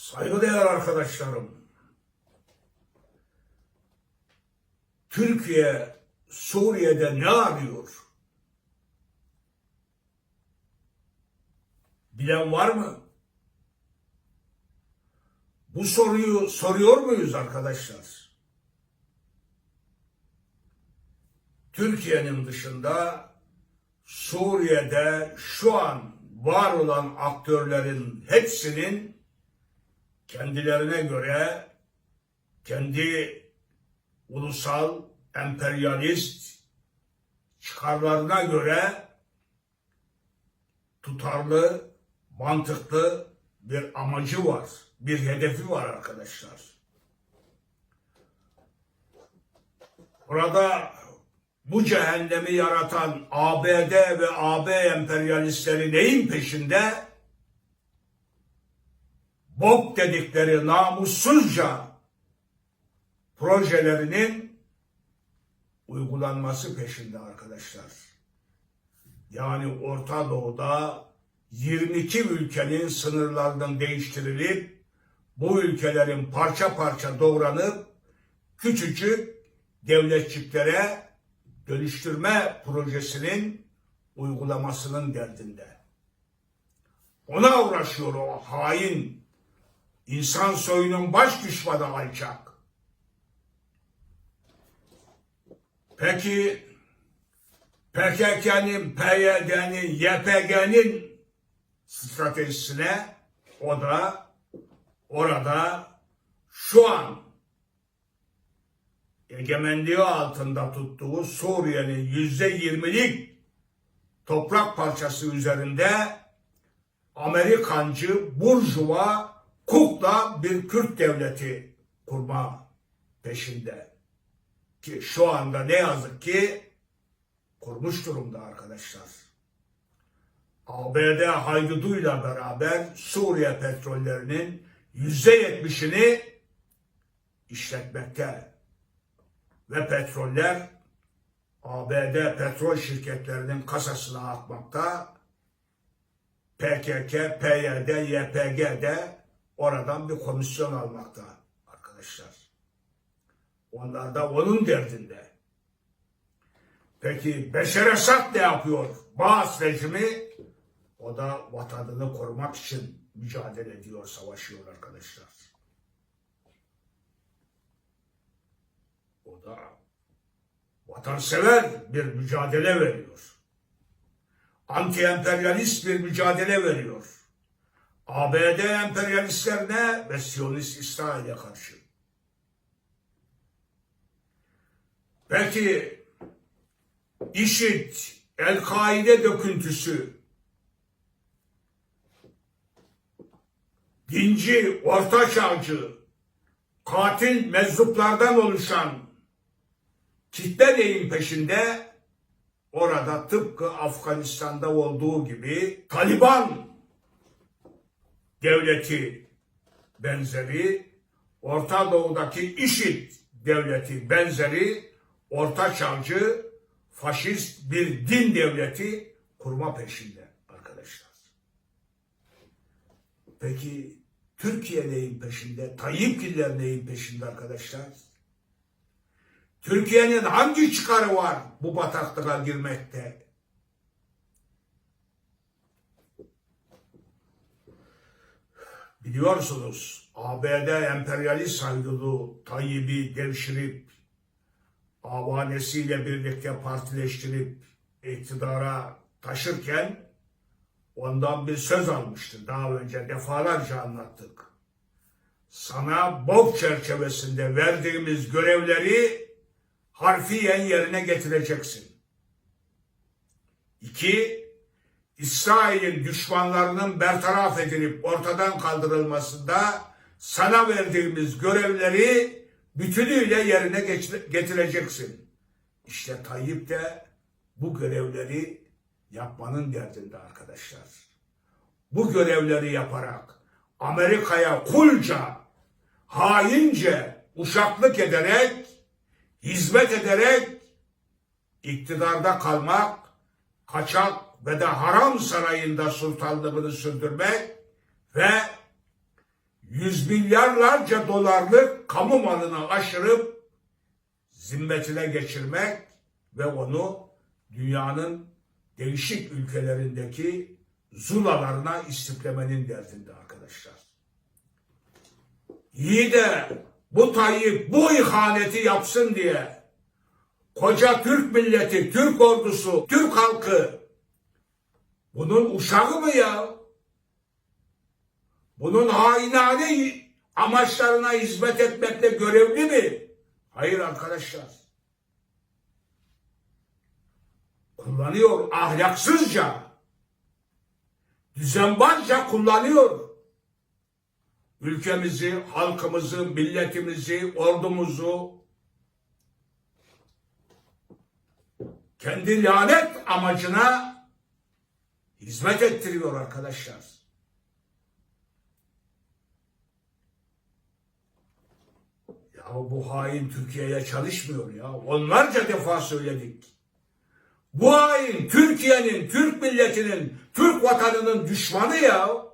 Saygıdeğer arkadaşlarım, Türkiye Suriye'de ne arıyor? Bilen var mı? Bu soruyu soruyor muyuz arkadaşlar? Türkiye'nin dışında Suriye'de şu an var olan aktörlerin hepsinin kendilerine göre kendi ulusal emperyalist çıkarlarına göre tutarlı, mantıklı bir amacı var, bir hedefi var arkadaşlar. Burada bu cehennemi yaratan ABD ve AB emperyalistleri neyin peşinde? Bok dedikleri namussuzca projelerinin uygulanması peşinde arkadaşlar. Yani Orta Doğu'da 22 ülkenin sınırlarının değiştirilip bu ülkelerin parça parça doğranıp küçücük devletçiklere dönüştürme projesinin uygulamasının derdinde. Ona uğraşıyor o hain insan soyunun baş düşmanı alçak. Peki PKK'nın, PYD'nin, YPG'nin stratejisine o da orada şu an egemenliği altında tuttuğu Suriye'nin yüzde yirmilik toprak parçası üzerinde Amerikancı, Burjuva, Kukla bir Kürt devleti kurma peşinde. Ki şu anda ne yazık kurmuş durumda arkadaşlar. ABD hayduduyla beraber Suriye petrollerinin yüzde yetmişini işletmekte ve petroller ABD petrol şirketlerinin kasasına akmakta. PKK, PYD, YPG de oradan bir komisyon almakta arkadaşlar. Onlar da onun derdinde. Peki Beşer Esad ne yapıyor? Baas rejimi o da vatanını korumak için mücadele ediyor, savaşıyor arkadaşlar. O da vatansever bir mücadele veriyor. Anti-emperyalist bir mücadele veriyor. ABD emperyalistlerine ve Siyonist İsrail'e karşı. Peki IŞİD, El-Kaide döküntüsü, dinci, orta çağcı, katil meczuplardan oluşan kitle neyin peşinde? Orada tıpkı Afganistan'da olduğu gibi Taliban devleti benzeri, Orta Doğu'daki IŞİD devleti benzeri, orta çağcı, faşist bir din devleti kurma peşinde arkadaşlar. Peki Türkiye neyin peşinde? Tayyipgiller neyin peşinde arkadaşlar? Türkiye'nin hangi çıkarı var bu bataklığa girmekte? Biliyorsunuz ABD emperyalist haydulu Tayyip'i devşirip avanesiyle birlikte partileştirip iktidara taşırken ondan bir söz almıştı. Daha önce defalarca anlattık. Sana BOK çerçevesinde verdiğimiz görevleri harfiyen yerine getireceksin. İki, İsrail'in düşmanlarının bertaraf edilip ortadan kaldırılmasında sana verdiğimiz görevleri bütünüyle yerine getireceksin. İşte Tayyip de bu görevleri yapmanın derdinde arkadaşlar. Bu görevleri yaparak Amerika'ya kulca, haince uşaklık ederek, hizmet ederek iktidarda kalmak, kaçak ve de haram sarayında sultanlığını sürdürmek ve yüz milyarlarca dolarlık kamu malını aşırıp zimmetine geçirmek ve onu dünyanın değişik ülkelerindeki zulalarına istiflemenin derdinde arkadaşlar. İyi de bu Tayyip bu ihaneti yapsın diye koca Türk milleti, Türk ordusu, Türk halkı bunun uşağı mı ya? Bunun hainane amaçlarına hizmet etmekle görevli mi? Hayır arkadaşlar. Kullanıyor ahlaksızca, düzenbazca kullanıyor. Ülkemizi, halkımızı, milletimizi, ordumuzu kendi lanet amacına hizmet ettiriyor arkadaşlar. Ya bu hain Türkiye'ye çalışmıyor ya. Onlarca defa söyledik. Bu hain Türkiye'nin, Türk milletinin, Türk vatanının düşmanı ya.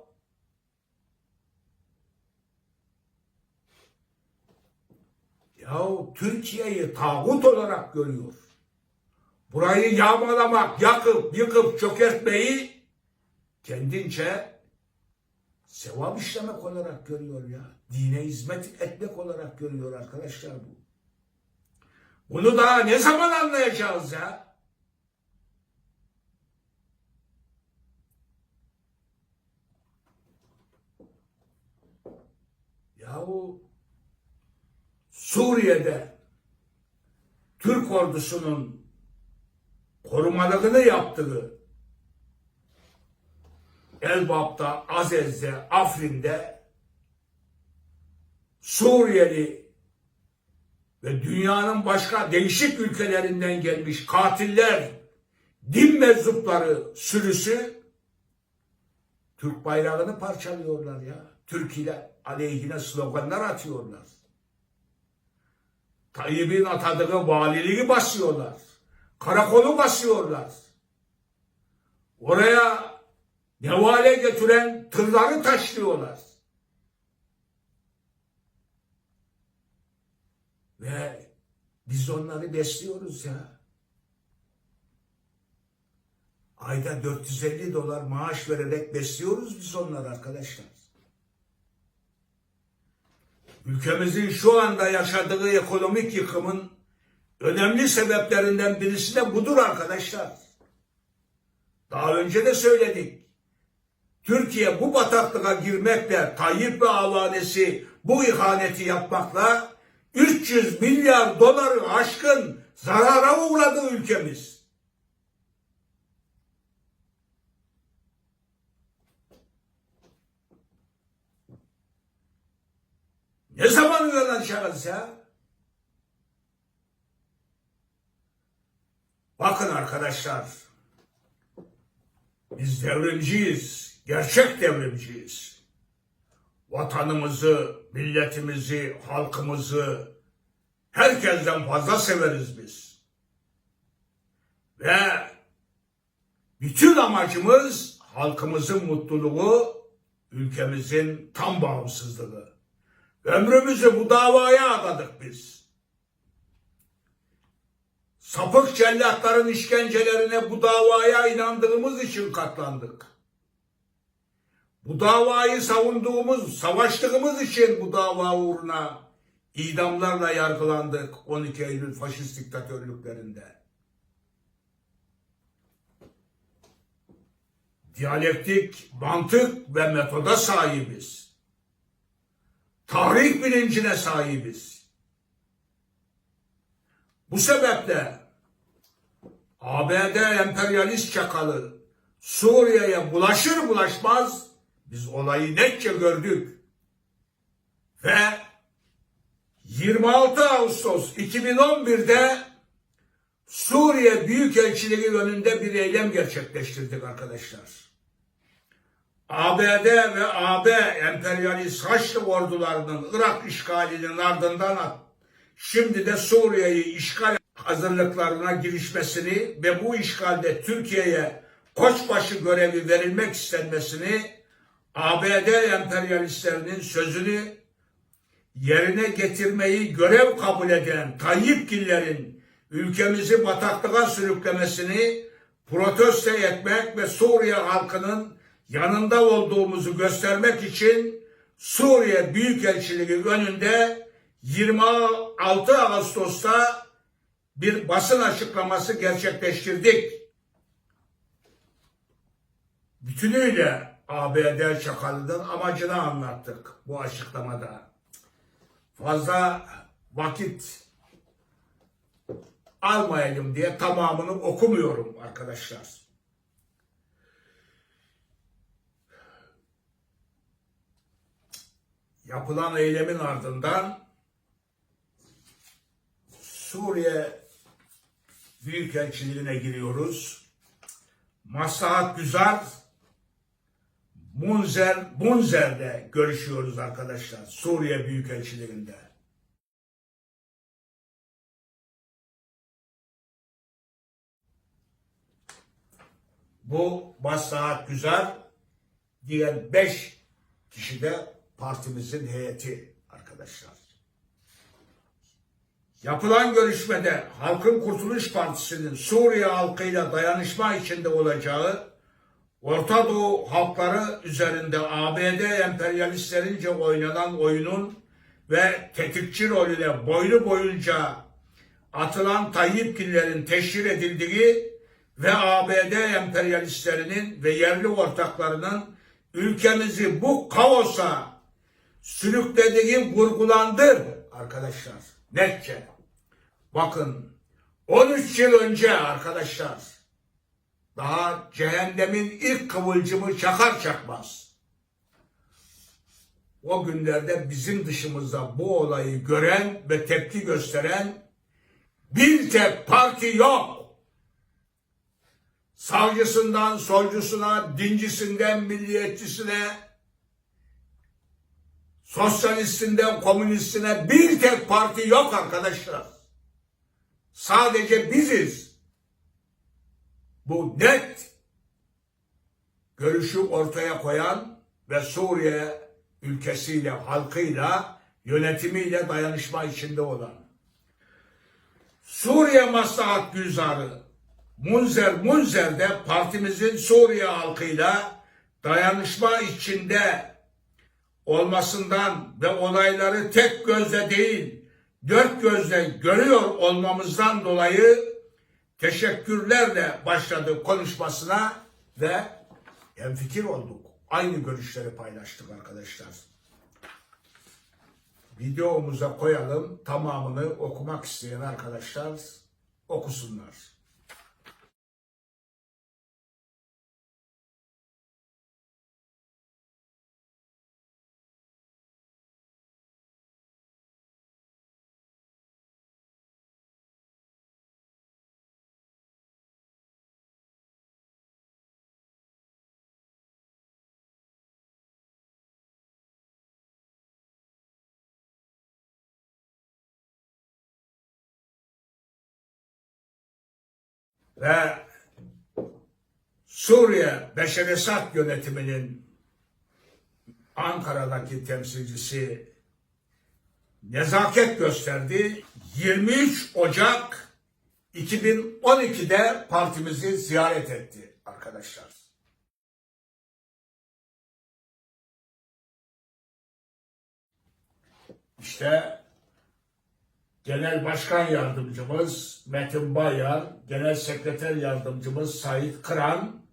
Ya Türkiye'yi tağut olarak görüyor. Burayı yağmalamak, yakıp, yıkıp, çökertmeyi kendince sevap işlemek olarak görüyor ya. Dine hizmet etmek olarak görüyor arkadaşlar bu. Bunu daha ne zaman anlayacağız ya? Yahu Suriye'de Türk ordusunun korumalığını yaptığı Elbap'ta, Azez'de, Afrin'de Suriyeli ve dünyanın başka değişik ülkelerinden gelmiş katiller, din meczupları sürüsü Türk bayrağını parçalıyorlar ya. Türk ile aleyhine sloganlar atıyorlar. Tayyip'in atadığı valiliği basıyorlar. Karakolu basıyorlar. Oraya nevale götüren tırları taşlıyorlar. Ve biz onları besliyoruz ya. Ayda 450 dolar maaş vererek besliyoruz biz onları arkadaşlar. Ülkemizin şu anda yaşadığı ekonomik yıkımın önemli sebeplerinden birisi de budur arkadaşlar. Daha önce de söyledik. Türkiye bu bataklığa girmekle Tayyip ve avanesi bu ihaneti yapmakla 300 milyar doları aşkın zarara uğradı ülkemiz. Ne zaman uyanacağız ya? Bakın arkadaşlar. Biz devrimciyiz. Gerçek devrimciyiz. Vatanımızı, milletimizi, halkımızı herkesten fazla severiz biz. Ve bütün amacımız halkımızın mutluluğu, ülkemizin tam bağımsızlığı. Ömrümüzü bu davaya adadık biz. Sapık cellatların işkencelerine bu davaya inandığımız için katlandık. Bu davayı savunduğumuz, savaştığımız için bu dava uğruna idamlarla yargılandık 12 Eylül faşist diktatörlüklerinde. Diyalektik mantık ve metoda sahibiz. Tarih bilincine sahibiz. Bu sebeple ABD emperyalist çakalı Suriye'ye bulaşır bulaşmaz biz olayı netçe gördük. Ve 26 Ağustos 2011'de Suriye Büyükelçiliği önünde bir eylem gerçekleştirdik arkadaşlar. ABD ve AB emperyalist Haçlı ordularının Irak işgalinin ardından şimdi de Suriye'yi işgal hazırlıklarına girişmesini ve bu işgalde Türkiye'ye koçbaşı görevi verilmek istenmesini ABD emperyalistlerinin sözünü yerine getirmeyi görev kabul eden Tayyipgillerin ülkemizi bataklığa sürüklemesini protesto etmek ve Suriye halkının yanında olduğumuzu göstermek için Suriye Büyükelçiliği önünde 26 Ağustos'ta bir basın açıklaması gerçekleştirdik. Bütünüyle ABD çakalının amacını anlattık bu açıklamada. Fazla vakit almayalım diye tamamını okumuyorum arkadaşlar. Yapılan eylemin ardından Suriye Büyükelçiliğine giriyoruz. Maslahat Güzel Munzer, Munzer'de görüşüyoruz arkadaşlar. Suriye Büyükelçiliğinde. Bu Maslahat Güzel diğer beş kişi de partimizin heyeti arkadaşlar. Yapılan görüşmede Halkın Kurtuluş Partisi'nin Suriye halkıyla dayanışma içinde olacağı, Orta Doğu halkları üzerinde ABD emperyalistlerince oynanan oyunun ve tetikçi rolüyle boylu boyunca atılan Tayyipgillerin teşhir edildiği ve ABD emperyalistlerinin ve yerli ortaklarının ülkemizi bu kaosa sürüklediği vurgulandı arkadaşlar. Netçe. Bakın 13 yıl önce arkadaşlar daha cehennemin ilk kıvılcımı çakar çakmaz. O günlerde bizim dışımızda bu olayı gören ve tepki gösteren bir tek parti yok. Savcısından solcusuna, dincisinden milliyetçisine, sosyalistinden komünistine bir tek parti yok arkadaşlar. Sadece biziz. Bu net görüşü ortaya koyan ve Suriye ülkesiyle, halkıyla, yönetimiyle dayanışma içinde olan. Suriye Maslahat Güzarı Munzer Munzer de partimizin Suriye halkıyla dayanışma içinde olmasından ve olayları tek gözle değil, dört gözle görüyor olmamızdan dolayı teşekkürlerle başladı konuşmasına ve hemfikir olduk. Aynı görüşleri paylaştık arkadaşlar. Videomuza koyalım. Tamamını okumak isteyen arkadaşlar okusunlar. Ve Suriye Beşer Esad yönetiminin Ankara'daki temsilcisi nezaket gösterdi. 23 Ocak 2012'de partimizi ziyaret etti arkadaşlar. İşte Genel Başkan Yardımcımız Metin Bayar, Genel Sekreter Yardımcımız Sait Kıran,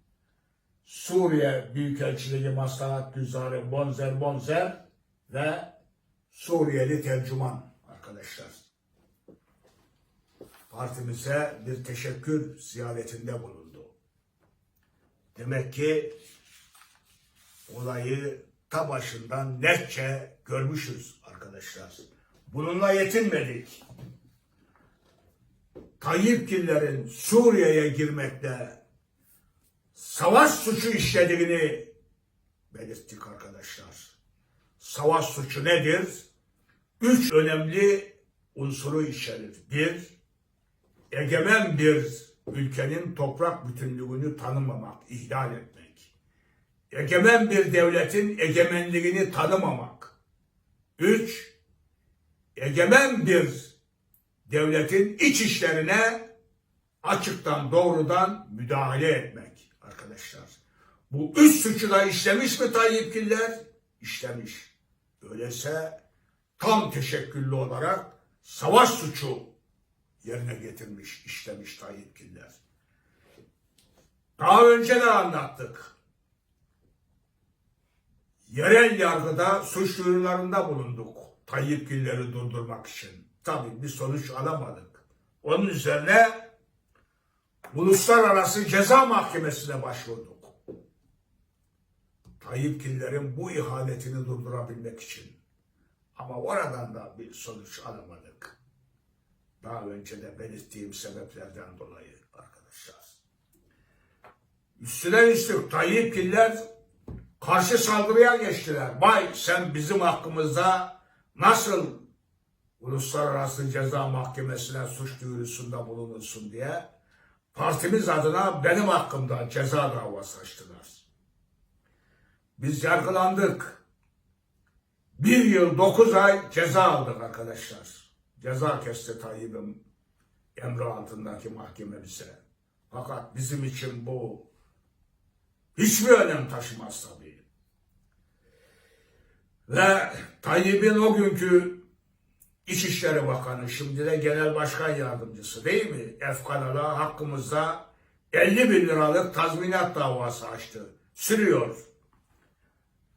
Suriye Büyükelçiliği Maslahat Güzarı Bonzer Bonzer ve Suriyeli tercüman arkadaşlar. Partimize bir teşekkür ziyaretinde bulundu. Demek ki olayı ta başından netçe görmüşüz arkadaşlar. Bununla yetinmedik. Tayyipgillerin Suriye'ye girmekte savaş suçu işlediğini belirttik arkadaşlar. Savaş suçu nedir? Üç önemli unsuru içerir. Bir, egemen bir ülkenin toprak bütünlüğünü tanımamak, ihlal etmek. egemen bir devletin egemenliğini tanımamak. Üç, egemen bir devletin iç işlerine açıktan doğrudan müdahale etmek arkadaşlar. Bu üç suçu da işlemiş mi Tayyip Giller? İşlemiş. Öyleyse tam teşekküllü olarak savaş suçu yerine getirmiş, işlemiş Tayyip Giller. Daha önce de anlattık. Yerel yargıda suç duyurularında bulunduk. Tayyip Giller'i durdurmak için. Tabii bir sonuç alamadık. Onun üzerine Uluslararası Ceza Mahkemesi'ne başvurduk. Tayyip Giller'in bu ihaletini durdurabilmek için. Ama oradan da bir sonuç alamadık. Daha önce de belirttiğim sebeplerden dolayı arkadaşlar. Üstüne üstlük Tayyip Giller karşı saldırıya geçtiler. Vay sen bizim hakkımızda nasıl Uluslararası Ceza Mahkemesi'ne suç duyurusunda bulunursun diye partimiz adına benim hakkımda ceza davası açtılar. Biz yargılandık. Bir yıl dokuz ay ceza aldık arkadaşlar. Ceza kesti Tayyip'im emri altındaki mahkeme bize. Fakat bizim için bu hiçbir önem taşımaz tabii. Ve Tayyip'in o günkü İçişleri Bakanı, şimdi de Genel Başkan Yardımcısı değil mi? Efkanala hakkımızda 50 bin liralık tazminat davası açtı. Sürüyor.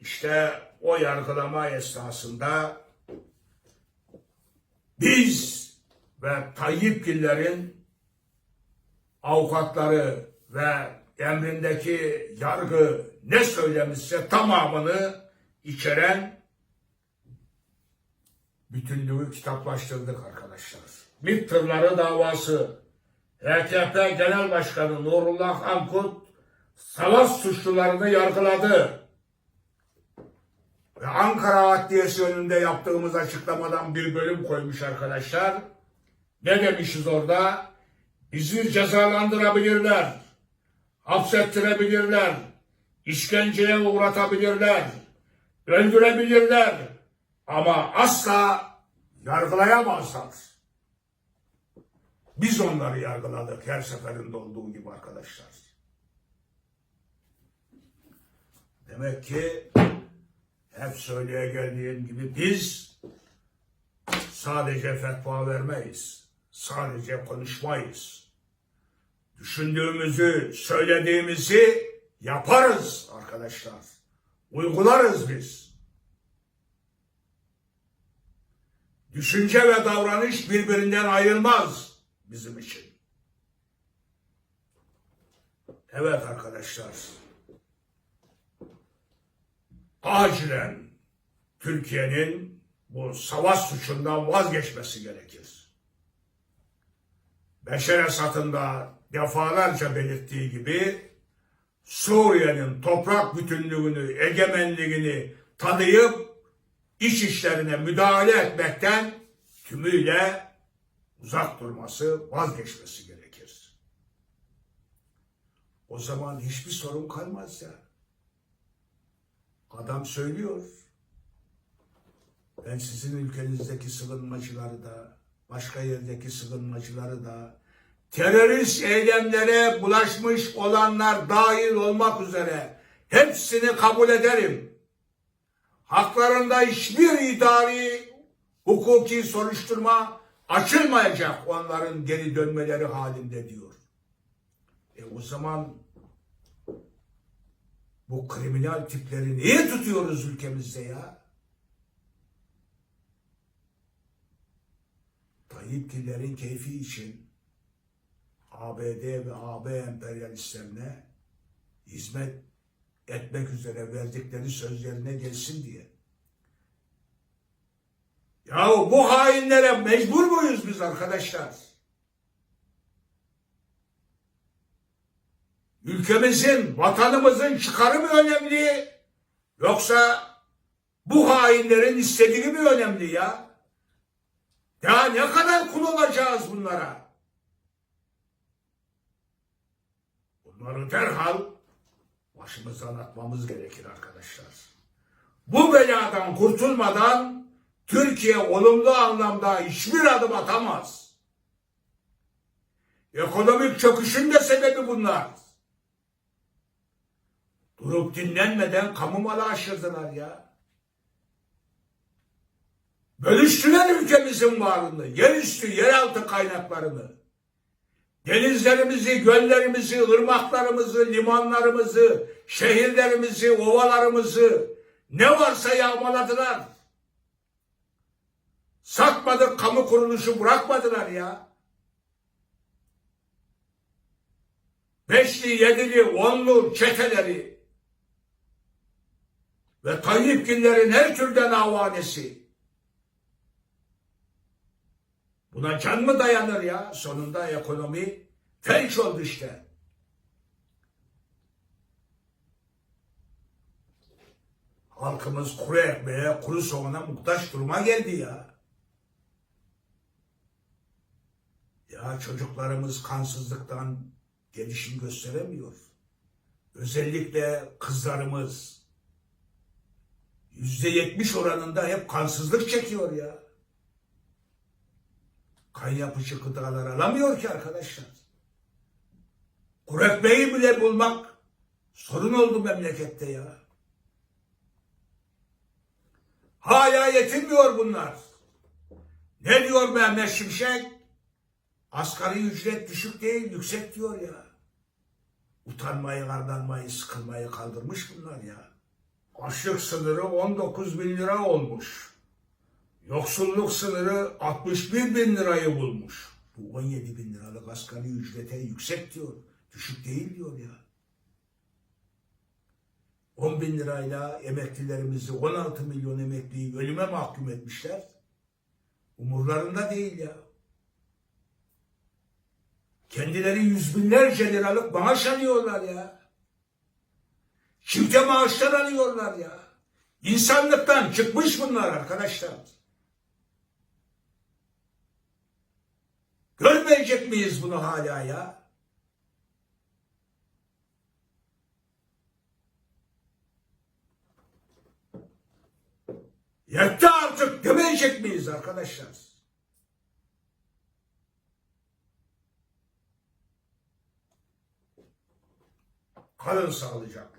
İşte o yargılama esnasında biz ve Tayyip Giller'in avukatları ve emrindeki yargı ne söylemişse tamamını içeren bütünlüğü kitaplaştırdık arkadaşlar. MİT tırları davası, HKP Genel Başkanı Nurullah Ankut savaş suçlularını yargıladı. Ve Ankara Adliyesi önünde yaptığımız açıklamadan bir bölüm koymuş arkadaşlar. Ne demişiz orada? Bizi cezalandırabilirler, hapsettirebilirler, işkenceye uğratabilirler, öldürebilirler ama asla yargılayamazlar. Biz onları yargıladık her seferinde olduğu gibi arkadaşlar. Demek ki hep söyleye geldiğim gibi biz sadece fetva vermeyiz. Sadece konuşmayız. Düşündüğümüzü, söylediğimizi yaparız arkadaşlar. Uygularız biz. Düşünce ve davranış birbirinden ayrılmaz bizim için. Evet arkadaşlar. Acilen Türkiye'nin bu savaş suçundan vazgeçmesi gerekir. Beşer Esad'ın da defalarca belirttiği gibi Suriye'nin toprak bütünlüğünü, egemenliğini tanıyıp iç işlerine müdahale etmekten tümüyle uzak durması, vazgeçmesi gerekir. O zaman hiçbir sorun kalmaz ya. Adam söylüyor. Ben sizin ülkenizdeki sığınmacıları da, başka yerdeki sığınmacıları da, terörist eylemlere bulaşmış olanlar dahil olmak üzere hepsini kabul ederim. Haklarında hiçbir idari hukuki soruşturma açılmayacak onların geri dönmeleri halinde diyor. E o zaman bu kriminal tipleri niye tutuyoruz ülkemizde ya? Tayyip Giller'in keyfi için ABD ve AB emperyalistlerine hizmet etmek üzere verdikleri sözlerine gelsin diye. Yahu bu hainlere mecbur muyuz biz arkadaşlar? Ülkemizin, vatanımızın çıkarı mı önemli? Yoksa bu hainlerin istediği mi önemli ya? Ya ne kadar kul olacağız bunlara? Bunları derhal başımızdan atmamız gerekir arkadaşlar. Bu beladan kurtulmadan Türkiye olumlu anlamda hiçbir adım atamaz. Ekonomik çöküşün de sebebi bunlar. Durup dinlenmeden kamu malı aşırdılar ya. Bölüştüler ülkemizin varlığını, yerüstü, yeraltı kaynaklarını. Denizlerimizi, göllerimizi, ırmaklarımızı, limanlarımızı, şehirlerimizi, ovalarımızı ne varsa yağmaladılar. Satmadık kamu kuruluşu bırakmadılar ya. Beşli, yedili, onlu çeteleri ve Tayyipgillerin her türden avanesi. Buna can mı dayanır ya? Sonunda ekonomi felç oldu işte. Halkımız kuru ekmeğe, kuru soğana muhtaç duruma geldi ya. Ya çocuklarımız kansızlıktan gelişim gösteremiyor. Özellikle kızlarımız yüzde yetmiş oranında hep kansızlık çekiyor ya. Kan yapıcı gıdalar alamıyor ki arkadaşlar. Kuru ekmeği bile bulmak sorun oldu memlekette ya. Hala yetinmiyor bunlar. Ne diyor Mehmet Şimşek? Asgari ücret düşük değil, yüksek diyor ya. Utanmayı, ardanmayı, sıkılmayı kaldırmış bunlar ya. Açlık sınırı 19 bin lira olmuş. Yoksulluk sınırı 61 bin lirayı bulmuş. Bu 17 bin liralık asgari ücrete yüksek diyor. Düşük değil diyor ya. 10 bin lirayla emeklilerimizi 16 milyon emekliyi ölüme mahkum etmişler. Umurlarında değil ya. Kendileri yüz binlerce liralık maaş alıyorlar ya. Çifte maaşlar alıyorlar ya. İnsanlıktan çıkmış bunlar arkadaşlar. Görmeyecek miyiz bunu hala ya? Yetti artık demeyecek miyiz arkadaşlar? Kalın sağlıcakla.